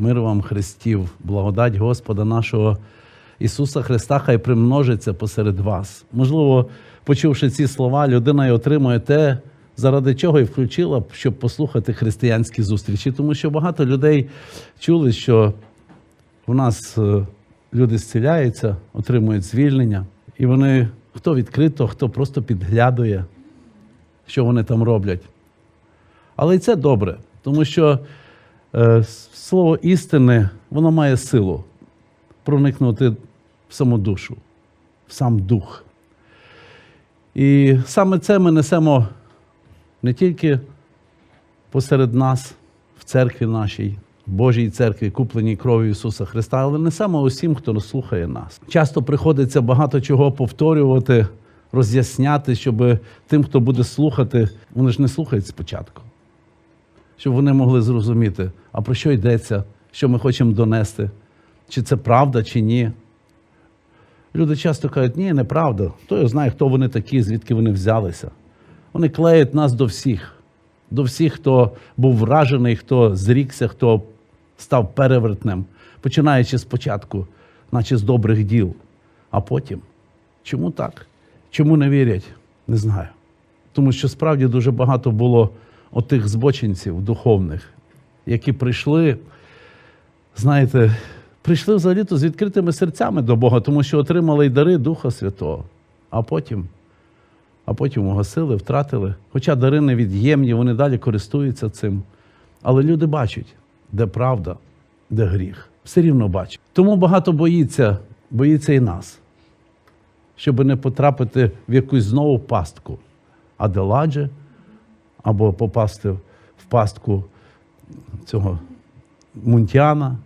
Мир вам Христів, благодать Господа нашого Ісуса Христа, хай примножиться посеред вас. Можливо, почувши ці слова, людина й отримує те, заради чого і включила, щоб послухати християнські зустрічі. Тому що багато людей чули, що у нас е, люди зціляються, отримують звільнення, і вони хто відкрито, хто просто підглядує, що вони там роблять. Але і це добре, тому що слово істини, воно має силу проникнути в саму душу, в сам дух. І саме це ми несемо не тільки посеред нас, в церкві нашій, в Божій церкві, купленій кров'ю Ісуса Христа, але несемо усім, хто слухає нас. Часто приходиться багато чого повторювати, роз'ясняти, щоб тим, хто буде слухати, вони ж не слухають спочатку щоб вони могли зрозуміти, а про що йдеться, що ми хочемо донести, чи це правда, чи ні. Люди часто кажуть, ні, неправда. Хто його знає, хто вони такі, звідки вони взялися. Вони клеять нас до всіх, до всіх, хто був вражений, хто зрікся, хто став перевертнем, починаючи спочатку, наче з добрих діл. А потім, чому так? Чому не вірять? Не знаю. Тому що справді дуже багато було отих збочинців духовних, які прийшли, знаєте, прийшли взагалі-то з відкритими серцями до Бога, тому що отримали й дари Духа Святого, а потім, а потім угасили, втратили. Хоча дари невід'ємні, вони далі користуються цим. Але люди бачать, де правда, де гріх. Все рівно бачать. Тому багато боїться, боїться і нас, щоб не потрапити в якусь знову пастку. Аделадже, або попасти в пастку цього мунтяна.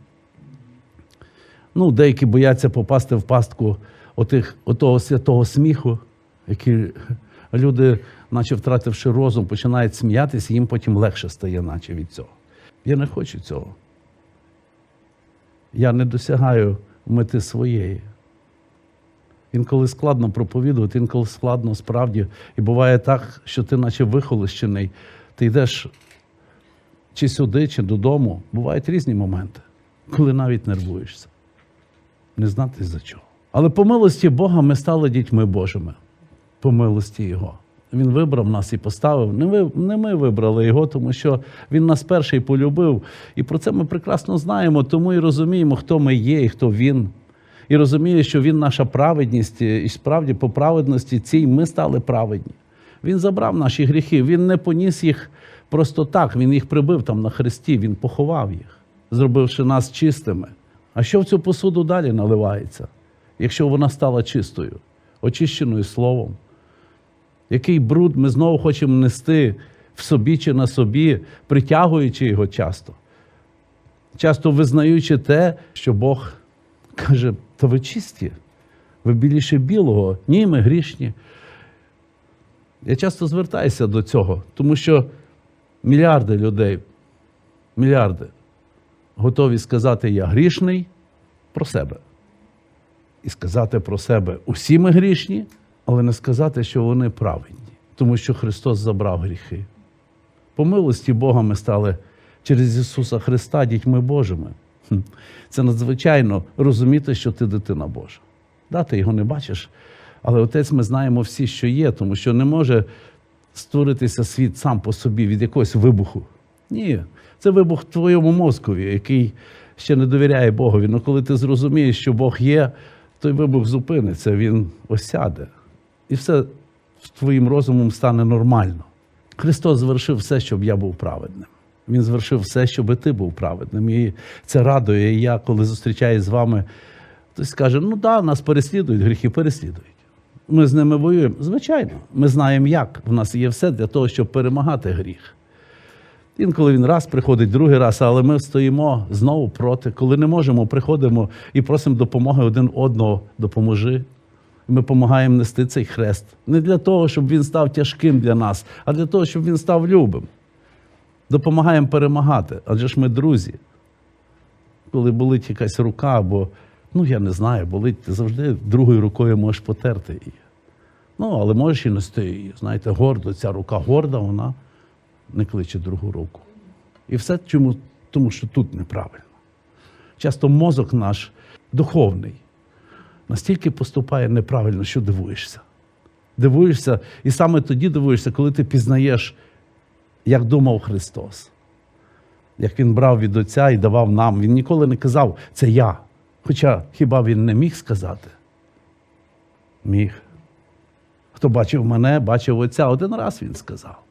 Ну, деякі бояться попасти в пастку отих, отого святого сміху, який люди, наче втративши розум, починають сміятися, їм потім легше стає, наче від цього. Я не хочу цього. Я не досягаю мети своєї. Інколи складно проповідувати, інколи складно справді. І буває так, що ти, наче вихолощений, ти йдеш чи сюди, чи додому. Бувають різні моменти, коли навіть нервуєшся. Не знати за чого. Але по милості Бога ми стали дітьми Божими. По милості Його. Він вибрав нас і поставив. Не, ви, не ми вибрали його, тому що він нас перший полюбив. І про це ми прекрасно знаємо, тому і розуміємо, хто ми є і хто він і розуміє, що Він наша праведність, і справді по праведності цій ми стали праведні. Він забрав наші гріхи, Він не поніс їх просто так, Він їх прибив там на хресті, Він поховав їх, зробивши нас чистими. А що в цю посуду далі наливається, якщо вона стала чистою, очищеною словом? Який бруд ми знову хочемо нести в собі чи на собі, притягуючи його часто, часто визнаючи те, що Бог каже, то ви чисті, ви біліше білого, ні, ми грішні. Я часто звертаюся до цього, тому що мільярди людей, мільярди готові сказати Я грішний про себе. І сказати про себе усі ми грішні, але не сказати, що вони праведні, тому що Христос забрав гріхи. По милості Бога ми стали через Ісуса Христа дітьми Божими. Це надзвичайно розуміти, що ти дитина Божа. Да, ти його не бачиш, але отець ми знаємо всі, що є, тому що не може створитися світ сам по собі від якогось вибуху. Ні, це вибух в твоєму мозкові, який ще не довіряє Богові. Але коли ти зрозумієш, що Бог є, той вибух зупиниться, він осяде. І все твоїм розумом стане нормально. Христос звершив все, щоб я був праведним. Він звершив все, щоб ти був праведним. І це радує. І я, коли зустрічаюсь з вами, хтось скаже: ну да, нас переслідують, гріхи переслідують. Ми з ними воюємо. Звичайно, ми знаємо, як. В нас є все для того, щоб перемагати гріх. Інколи він раз приходить, другий раз, але ми стоїмо знову проти. Коли не можемо, приходимо і просимо допомоги один одного, допоможи. Ми допомагаємо нести цей хрест. Не для того, щоб він став тяжким для нас, а для того, щоб він став любим допомагаємо перемагати, адже ж ми друзі. Коли болить якась рука, або, ну я не знаю, болить, ти завжди другою рукою можеш потерти її. Ну, але можеш і нести її. Знаєте, гордо, ця рука горда, вона не кличе другу руку. І все чому? Тому що тут неправильно. Часто мозок наш духовний настільки поступає неправильно, що дивуєшся. Дивуєшся, і саме тоді дивуєшся, коли ти пізнаєш, як думав Христос, як Він брав від Отця і давав нам. Він ніколи не казав, це я. Хоча хіба він не міг сказати? Міг. Хто бачив мене, бачив Отця. Один раз він сказав.